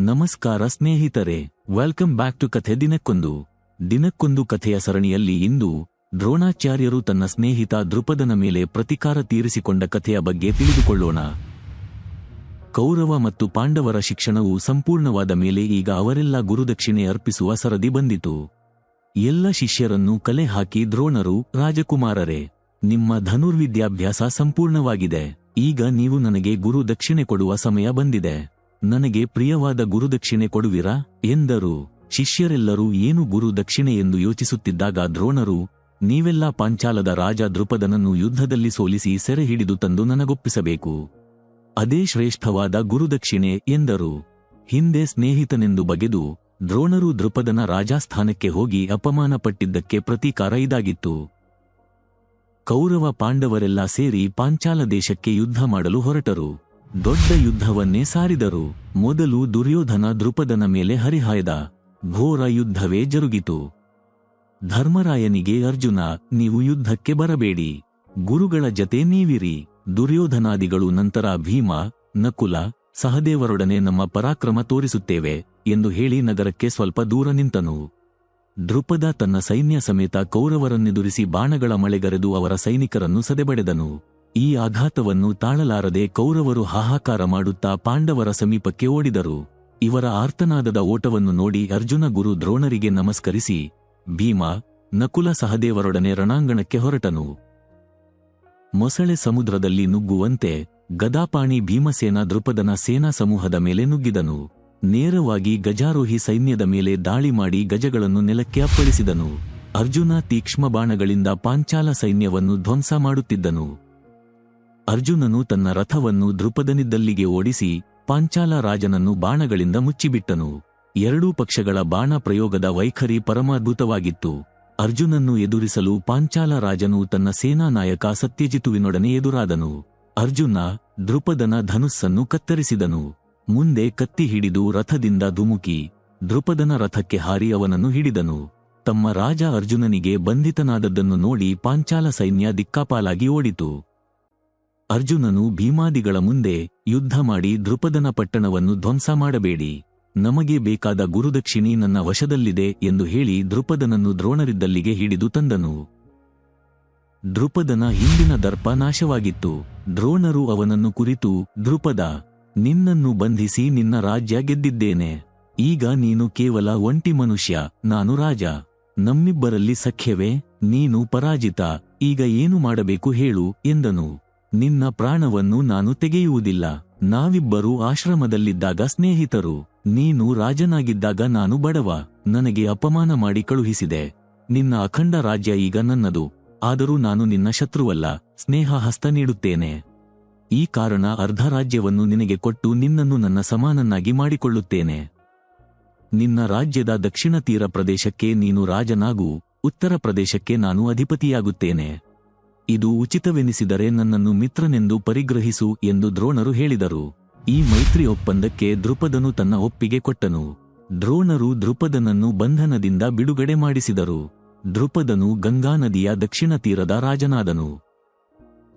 ನಮಸ್ಕಾರ ಸ್ನೇಹಿತರೆ welcome back to ಕಥೆ ದಿನಕ್ಕೊಂದು. ದಿನಕ್ಕೊಂದು ಕಥೆಯ ಸರಣಿಯಲ್ಲಿ ಇಂದು, ದ್ರೋಣಾಚಾರ್ಯರು ತನ್ನ ಸ್ನೇಹಿತ ದೃಪದನ ಮೇಲೆ ಪ್ರತಿಕಾರ ತೀರಿಸಿಕೊಂಡ ಕಥೆಯ ಬಗ್ಗೆ ತಿಳಿದುಕೊಳ್ಳೋಣ. ಕೌರವ ಮತ್ತು ಪಾಂಡವರ ಶಿಕ್ಷಣವು ಸಂಪೂರ್ಣವಾದ ಮೇಲೆ ಈಗ ಅವರೆಲ್ಲ ಗುರುದಕ್ಷಿಣೆ ಅರ್ಪಿಸುವ ಸರದಿ ಬಂದಿತು. ಎಲ್ಲ ಶಿಷ್ಯರನ್ನು ಕಲೆ ಹಾಕಿ ದ್ರೋಣರು, ರಾಜಕುಮಾರರೇ, ನಿಮ್ಮ ಧನುರ್ವಿದ್ಯಾಭ್ಯಾಸ ಸಂಪೂರ್ಣವಾಗಿದೆ. ಈಗ ನೀವು ನನಗೆ ಗುರು ದಕ್ಷಿಣೆ ಕೊಡುವ ಸಮಯ ಬಂದಿದೆ. ನನಗೆ ಪ್ರಿಯವಾದ ಗುರುದಕ್ಷಿಣೆ ಕೊಡುವಿರಾ? ಎಂದರು. ಶಿಷ್ಯರೆಲ್ಲರೂ ಏನು ಗುರು ದಕ್ಷಿಣೆ ಎಂದು ಯೋಚಿಸುತ್ತಿದ್ದಾಗ ದ್ರೋಣರು, ನೀವೆಲ್ಲ ಪಾಂಚಾಲದ ರಾಜ ದೃಪದನನ್ನು ಯುದ್ಧದಲ್ಲಿ ಸೋಲಿಸಿ ಸೆರೆ ಹಿಡಿದು ತಂದು ನನಗೊಪ್ಪಿಸಬೇಕು. ಅದೇ ಶ್ರೇಷ್ಠವಾದ ಗುರುದಕ್ಷಿಣೆ, ಎಂದರು. ಹಿಂದೆ ಸ್ನೇಹಿತನೆಂದು ಬಗೆದು, ದ್ರೋಣರು ದೃಪದನ ರಾಜಾಸ್ಥಾನಕ್ಕೆ ಹೋಗಿ ಅಪಮಾನ ಪಟ್ಟಿದ್ದಕ್ಕೆ ಪ್ರತೀಕಾರ ಇದಾಗಿತ್ತು. ಕೌರವ ಪಾಂಡವರೆಲ್ಲ ಸೇರಿ ಪಾಂಚಾಲ ದೇಶಕ್ಕೆ ಯುದ್ಧ ಮಾಡಲು ಹೊರಟರು. ದೊಡ್ಡ ಯುದ್ಧವನ್ನೇ ಸಾರಿದರು. ಮೊದಲು ದುರ್ಯೋಧನ ದೃಪದನ ಮೇಲೆ ಹರಿಹಾಯ್ದ. ಘೋರ ಯುದ್ಧವೇ ಜರುಗಿತು. ಧರ್ಮರಾಯನಿಗೆ, ಅರ್ಜುನ, ನೀವು ಯುದ್ಧಕ್ಕೆ ಬರಬೇಡಿ. ಗುರುಗಳ ಜತೆ ನೀವಿರಿ. ದುರ್ಯೋಧನಾದಿಗಳು ನಂತರ ಭೀಮ, ನಕುಲ, ಸಹದೇವರೊಡನೆ ನಮ್ಮ ಪರಾಕ್ರಮ ತೋರಿಸುತ್ತೇವೆ, ಎಂದು ಹೇಳಿ ನಗರಕ್ಕೆ ಸ್ವಲ್ಪ ದೂರ ನಿಂತನು. ದೃಪದ ತನ್ನ ಸೈನ್ಯ ಸಮೇತ ಕೌರವರನ್ನೆದುರಿಸಿ ಬಾಣಗಳ ಮಳೆಗರೆದು ಅವರ ಸೈನಿಕರನ್ನು ಸದೆಬಡೆದನು. ಈ ಆಘಾತವನ್ನು ತಾಳಲಾರದೆ ಕೌರವರು ಹಾಹಾಕಾರ ಮಾಡುತ್ತಾ ಪಾಂಡವರ ಸಮೀಪಕ್ಕೆ ಓಡಿದರು. ಇವರ ಆರ್ತನಾದದ ಓಟವನ್ನು ನೋಡಿ ಅರ್ಜುನ ಗುರು ದ್ರೋಣರಿಗೆ ನಮಸ್ಕರಿಸಿ, ಭೀಮ, ನಕುಲ ಸಹದೇವರೊಡನೆ ರಣಾಂಗಣಕ್ಕೆ ಹೊರಟನು. ಮೊಸಳೆ ಸಮುದ್ರದಲ್ಲಿ ನುಗ್ಗುವಂತೆ ಗದಾಪಾಣಿ ಭೀಮಸೇನ ದೃಪದನ ಸೇನಾ ಸಮೂಹದ ಮೇಲೆ ನುಗ್ಗಿದನು. ನೇರವಾಗಿ ಗಜಾರೋಹಿ ಸೈನ್ಯದ ಮೇಲೆ ದಾಳಿ ಮಾಡಿ ಗಜಗಳನ್ನು ನೆಲಕ್ಕೆ ಅಪ್ಪಳಿಸಿದನು. ಅರ್ಜುನ ತೀಕ್ಷ್ಮ ಬಾಣಗಳಿಂದ ಪಾಂಚಾಲ ಸೈನ್ಯವನ್ನು ಧ್ವಂಸ ಮಾಡುತ್ತಿದ್ದನು. ಅರ್ಜುನನು ತನ್ನ ರಥವನ್ನು ದೃಪದನಿದ್ದಲ್ಲಿಗೆ ಓಡಿಸಿ ಪಾಂಚಾಲ ರಾಜನನ್ನು ಬಾಣಗಳಿಂದ ಮುಚ್ಚಿಬಿಟ್ಟನು. ಎರಡೂ ಪಕ್ಷಗಳ ಬಾಣ ಪ್ರಯೋಗದ ವೈಖರಿ ಪರಮಾದ್ಭುತವಾಗಿತ್ತು. ಅರ್ಜುನನ್ನು ಎದುರಿಸಲು ಪಾಂಚಾಲ ರಾಜನು ತನ್ನ ಸೇನಾ ನಾಯಕ ಸತ್ಯಜಿತುವಿನೊಡನೆ ಎದುರಾದನು. ಅರ್ಜುನ ದೃಪದನ ಧನುಸ್ಸನ್ನು ಕತ್ತರಿಸಿದನು. ಮುಂದೆ ಕತ್ತಿ ಹಿಡಿದು ರಥದಿಂದ ಧುಮುಕಿ ದೃಪದನ ರಥಕ್ಕೆ ಹಾರಿ ಅವನನ್ನು ಹಿಡಿದನು. ತಮ್ಮ ರಾಜ ಅರ್ಜುನನಿಗೆ ಬಂಧಿತನಾದದ್ದನ್ನು ನೋಡಿ ಪಾಂಚಾಲ ಸೈನ್ಯ ದಿಕ್ಕಾಪಾಲಾಗಿ ಓಡಿತು. ಅರ್ಜುನನು ಭೀಮಾದಿಗಳ ಮುಂದೆ ಯುದ್ಧ ಮಾಡಿ ದೃಪದನ ಪಟ್ಟಣವನ್ನು ಧ್ವಂಸ ಮಾಡಬೇಡಿ. ನಮಗೆ ಬೇಕಾದ ಗುರುದಕ್ಷಿಣಿ ನನ್ನ ವಶದಲ್ಲಿದೆ ಎಂದು ಹೇಳಿ ದೃಪದನನ್ನು ದ್ರೋಣರಿದ್ದಲ್ಲಿಗೆ ಹಿಡಿದು ತಂದನು. ದೃಪದನ ಹಿಂದಿನ ದರ್ಪ ನಾಶವಾಗಿತ್ತು. ದ್ರೋಣರು ಅವನನ್ನು ಕುರಿತು, ದೃಪದ, ನಿನ್ನನ್ನು ಬಂಧಿಸಿ ನಿನ್ನ ರಾಜ್ಯ ಗೆದ್ದಿದ್ದೇನೆ. ಈಗ ನೀನು ಕೇವಲ ಒಂಟಿ ಮನುಷ್ಯ, ನಾನು ರಾಜ. ನಮ್ಮಿಬ್ಬರಲ್ಲಿ ಸಖ್ಯವೇ, ನೀನು ಪರಾಜಿತ. ಈಗ ಏನು ಮಾಡಬೇಕು ಹೇಳು, ಎಂದನು. ನಿನ್ನ ಪ್ರಾಣವನ್ನು ನಾನು ತೆಗೆಯುವುದಿಲ್ಲ. ನಾವಿಬ್ಬರೂ ಆಶ್ರಮದಲ್ಲಿದ್ದಾಗ ಸ್ನೇಹಿತರು. ನೀನು ರಾಜನಾಗಿದ್ದಾಗ ನಾನು ಬಡವ. ನನಗೆ ಅಪಮಾನ ಮಾಡಿ ಕಳುಹಿಸಿದೆ. ನಿನ್ನ ಅಖಂಡ ರಾಜ್ಯ ಈಗ ನನ್ನದು. ಆದರೂ ನಾನು ನಿನ್ನ ಶತ್ರುವಲ್ಲ. ಸ್ನೇಹ ಹಸ್ತ ನೀಡುತ್ತೇನೆ. ಈ ಕಾರಣ ಅರ್ಧ ರಾಜ್ಯವನ್ನು ನಿನಗೆ ಕೊಟ್ಟು ನಿನ್ನನ್ನು ನನ್ನ ಸಮಾನನ್ನಾಗಿ ಮಾಡಿಕೊಳ್ಳುತ್ತೇನೆ. ನಿನ್ನ ರಾಜ್ಯದ ದಕ್ಷಿಣ ತೀರ ಪ್ರದೇಶಕ್ಕೆ ನೀನು ರಾಜನಾಗು. ಉತ್ತರ ಪ್ರದೇಶಕ್ಕೆ ನಾನು ಅಧಿಪತಿಯಾಗುತ್ತೇನೆ. ಇದು ಉಚಿತವೆನಿಸಿದರೆ ನನ್ನನ್ನು ಮಿತ್ರನೆಂದು ಪರಿಗ್ರಹಿಸು ಎಂದು ದ್ರೋಣರು ಹೇಳಿದರು. ಈ ಮೈತ್ರಿ ಒಪ್ಪಂದಕ್ಕೆ ದೃಪದನು ತನ್ನ ಒಪ್ಪಿಗೆ ಕೊಟ್ಟನು. ದ್ರೋಣರು ದೃಪದನನ್ನು ಬಂಧನದಿಂದ ಬಿಡುಗಡೆ ಮಾಡಿಸಿದರು. ದೃಪದನು ಗಂಗಾ ನದಿಯ ದಕ್ಷಿಣ ತೀರದ ರಾಜನಾದನು.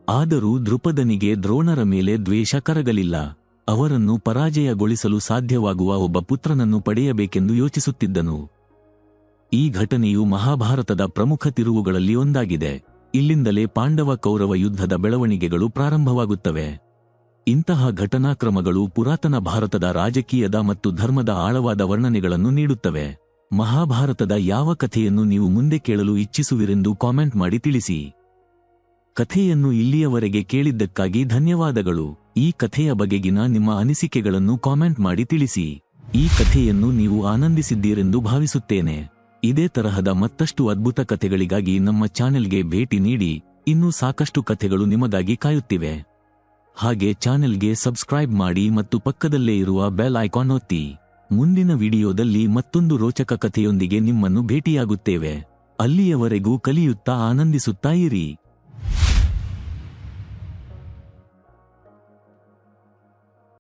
ಆದರೂ ದೃಪದನಿಗೆ ದ್ರೋಣರ ಮೇಲೆ ದ್ವೇಷ ಕರಗಲಿಲ್ಲ. ಅವರನ್ನು ಪರಾಜಯಗೊಳಿಸಲು ಸಾಧ್ಯವಾಗುವ ಒಬ್ಬ ಪುತ್ರನನ್ನು ಪಡೆಯಬೇಕೆಂದು ಯೋಚಿಸುತ್ತಿದ್ದನು. ಈ ಘಟನೆಯು ಮಹಾಭಾರತದ ಪ್ರಮುಖ ತಿರುವುಗಳಲ್ಲಿ ಒಂದಾಗಿದೆ. ಇಲ್ಲಿಂದಲೇ ಪಾಂಡವ ಕೌರವ ಯುದ್ಧದ ಬೆಳವಣಿಗೆಗಳು ಪ್ರಾರಂಭವಾಗುತ್ತವೆ. ಇಂತಹ ಘಟನಾಕ್ರಮಗಳು ಪುರಾತನ ಭಾರತದ ರಾಜಕೀಯದ ಮತ್ತು ಧರ್ಮದ ಆಳವಾದ ವರ್ಣನೆಗಳನ್ನು ನೀಡುತ್ತವೆ. ಮಹಾಭಾರತದ ಯಾವ ಕಥೆಯನ್ನು ನೀವು ಮುಂದೆ ಕೇಳಲು ಇಚ್ಛಿಸುವಿರೆಂದು ಕಾಮೆಂಟ್ ಮಾಡಿ ತಿಳಿಸಿ. ಕಥೆಯನ್ನು ಇಲ್ಲಿಯವರೆಗೆ ಕೇಳಿದ್ದಕ್ಕಾಗಿ ಧನ್ಯವಾದಗಳು. ಈ ಕಥೆಯ ಬಗೆಗಿನ ನಿಮ್ಮ ಅನಿಸಿಕೆಗಳನ್ನು ಕಾಮೆಂಟ್ ಮಾಡಿ ತಿಳಿಸಿ. ಈ ಕಥೆಯನ್ನು ನೀವು ಆನಂದಿಸಿದ್ದೀರೆಂದು ಭಾವಿಸುತ್ತೇನೆ. ಇದೇ ತರಹದ ಮತ್ತಷ್ಟು ಅದ್ಭುತ ಕಥೆಗಳಿಗಾಗಿ ನಮ್ಮ ಚಾನೆಲ್ಗೆ ಭೇಟಿ ನೀಡಿ, ಇನ್ನೂ ಸಾಕಷ್ಟು ಕಥೆಗಳು ನಿಮಗಾಗಿ ಕಾಯುತ್ತಿವೆ. ಹಾಗೆ ಚಾನೆಲ್ಗೆ ಸಬ್ಸ್ಕ್ರೈಬ್ ಮಾಡಿ ಮತ್ತು ಪಕ್ಕದಲ್ಲೇ ಇರುವ ಬೆಲ್ ಐಕಾನ್ ಒತ್ತಿ. ಮುಂದಿನ ವಿಡಿಯೋದಲ್ಲಿ ಮತ್ತೊಂದು ರೋಚಕ ಕಥೆಯೊಂದಿಗೆ ನಿಮ್ಮನ್ನು ಭೇಟಿಯಾಗುತ್ತೇವೆ. ಅಲ್ಲಿಯವರೆಗೂ ಕಲಿಯುತ್ತಾ ಆನಂದಿಸುತ್ತಾ ಇರಿ.